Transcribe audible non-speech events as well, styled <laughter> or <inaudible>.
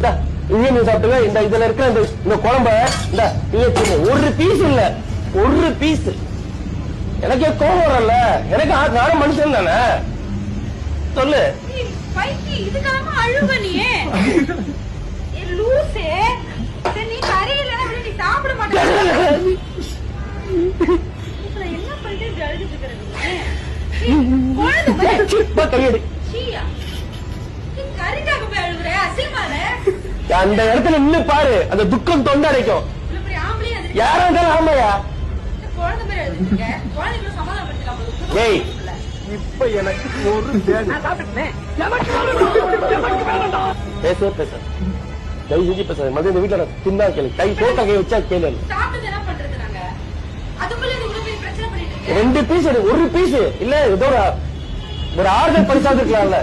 இதையும் நீ சாப்பிட்டுக்க இந்த இதுல இருக்கிற இந்த இந்த குழம்ப இந்த தின்னு. ஒரு பீஸ் இல்ல. ஒரு பீஸ் எனக்கே கோவம் வரல. எனக்கு நானும் மனுஷன் தானே. சொல்லு. நீ? <laughs> அந்த இடத்துல நின்னு பாரு. அந்த துக்கம் தொண்டை அடைக்கும். யாரா இருந்தாலும் ஆமாயா. ஏய். இப்ப எனக்கு ஒரு பேசவே பேச தயவு செஞ்சு பேசாத. மதியம் இந்த வீட்டுல தின்னா கேளு. கை தோட்ட கை வச்சா கேளு. ரெண்டு பீஸ் ஒரு பீஸ் இல்ல ஏதோ ஒரு ஒரு ஆறுதல் பரிசாது இருக்கலாம்ல.